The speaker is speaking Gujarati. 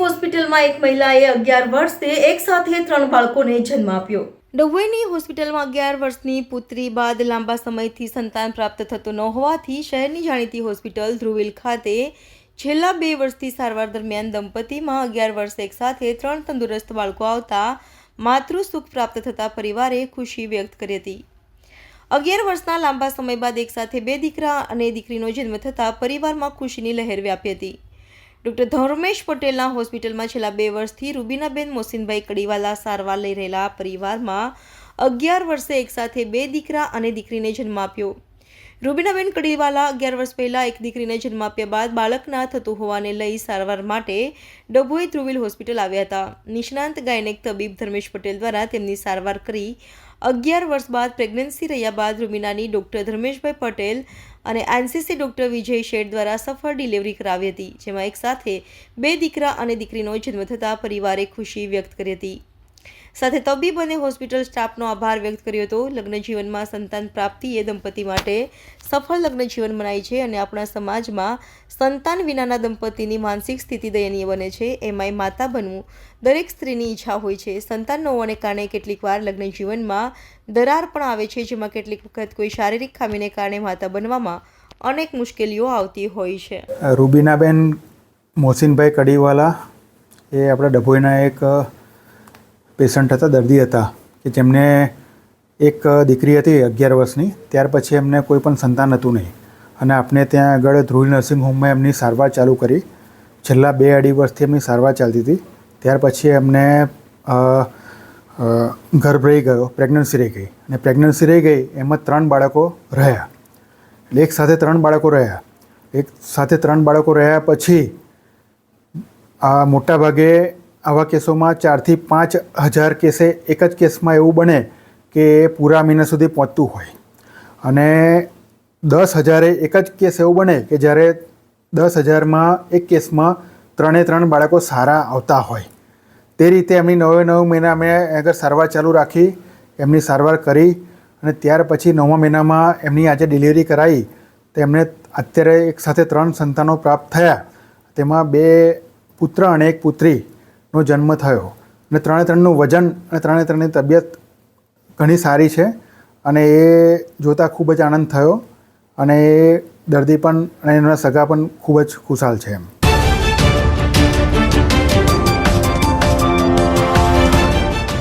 હોસ્પિટલમાં એક મહિલાએ અગિયાર વર્ષે એક સાથે ત્રણ બાળકોને જન્મ આપ્યો. ડભોઈની હોસ્પિટલમાં અગિયાર વર્ષની પુત્રી બાદ લાંબા સમયથી સંતાન પ્રાપ્ત થતું ન હોવાથી શહેરની જાણીતી હોસ્પિટલ ધ્રુવિલ ખાતે છેલ્લા બે વર્ષથી સારવાર દરમિયાન દંપતીમાં અગિયાર વર્ષે એક સાથે ત્રણ તંદુરસ્ત બાળકો આવતા માતૃ સુખ પ્રાપ્ત થતા પરિવારે ખુશી વ્યક્ત કરી હતી. અગિયાર વર્ષના લાંબા સમય બાદ એકસાથે બે દીકરા અને દીકરીનો જન્મ થતાં પરિવારમાં ખુશીની લહેર વ્યાપી હતી. ડૉક્ટર ધર્મેશ પટેલના હોસ્પિટલમાં છેલ્લા બે વર્ષથી રૂબીનાબેન મોસીનભાઈ કડીવાલા સારવાર લઈ રહેલા પરિવારમાં અગિયાર વર્ષે એકસાથે બે દીકરા અને દીકરીને જન્મ આપ્યો. રૂબીનાબેન કડીવાલા અગિયાર વર્ષ પહેલાં એક દીકરીને જન્મ આપ્યા બાદ બાળકના થતું હોવાને લઈ સારવાર માટે ડભોઈ ધ્રુવિલ હોસ્પિટલ આવ્યા હતા. નિષ્ણાંત ગાયનેક તબીબ ધર્મેશ પટેલ દ્વારા તેમની સારવાર કરી અગિયાર વર્ષ બાદ પ્રેગ્નન્સી રહ્યા બાદ રૂબીનાની ડૉક્ટર ધર્મેશભાઈ પટેલ અને એનસીસી ડૉક્ટર વિજય શેઠ દ્વારા સફળ ડિલિવરી કરાવી હતી, જેમાં એક સાથે બે દીકરા અને દીકરીનો જન્મ થતાં પરિવારે ખુશી વ્યક્ત કરી હતી. સાથે તબીબ અને હોસ્પિટલ સ્ટાફનો આભાર વ્યક્ત કર્યો હતો. લગ્ન જીવનમાં સંતાન પ્રાપ્તિ એ દંપતી માટે સફળ લગ્ન જીવન મનાય છે અને આપણા સમાજમાં સંતાન વિનાના દંપતીની માનસિક સ્થિતિ દયનીય બને છે. એમાંય માતા બનવું દરેક સ્ત્રીની ઈચ્છા હોય છે. સંતાન ન હોવાને કારણે કેટલીક વાર લગ્ન જીવનમાં દરાર પણ આવે છે, જેમાં કેટલીક વખત કોઈ શારીરિક ખામીને કારણે માતા બનવામાં અનેક મુશ્કેલીઓ આવતી હોય છે. રૂબીનાબેન મોહસિનભાઈ કડીવાલા એ આપણા ડભોઈના એક પેશન્ટ હતા, દર્દી હતા, કે જેમને એક દીકરી હતી અગિયાર વર્ષની, ત્યાર પછી એમને કોઈ પણ સંતાન હતું નહીં. અને આપણે ત્યાં આગળ ધ્રુવી નર્સિંગ હોમમાં એમની સારવાર ચાલુ કરી. છેલ્લા બે અઢી વર્ષથી એમની સારવાર ચાલતી હતી. ત્યાર પછી એમને ગર્ભ રહી ગયો, પ્રેગ્નન્સી રહી ગઈ. અને પ્રેગ્નન્સી રહી ગઈ, એમાં ત્રણ બાળકો રહ્યા. એક સાથે ત્રણ બાળકો રહ્યા. એક સાથે ત્રણ બાળકો રહ્યા પછી, આ મોટા ભાગે આવા કેસોમાં ચારથી પાંચ હજાર કેસે એક જ કેસમાં એવું બને કે પૂરા મહિના સુધી પહોંચતું હોય. અને દસ હજારે એક જ કેસ એવું બને કે જ્યારે દસ હજારમાં એક કેસમાં ત્રણે ત્રણ બાળકો સારા આવતા હોય. તે રીતે એમની નવે નવ મહિના અમે આગળ સારવાર ચાલુ રાખી, એમની સારવાર કરી અને ત્યાર પછી નવમા મહિનામાં એમની આજે ડિલિવરી કરાવી તો એમને અત્યારે એક સાથે ત્રણ સંતાનો પ્રાપ્ત થયા. તેમાં બે પુત્ર અને એક પુત્રીનો જન્મ થયો. અને ત્રણે ત્રણનું વજન અને ત્રણે ત્રણની તબિયત ઘણી સારી છે અને એ જોતાં ખૂબ જ આનંદ થયો અને એ દર્દી પણ અને એના સગા પણ ખૂબ જ ખુશાલ છે એમ.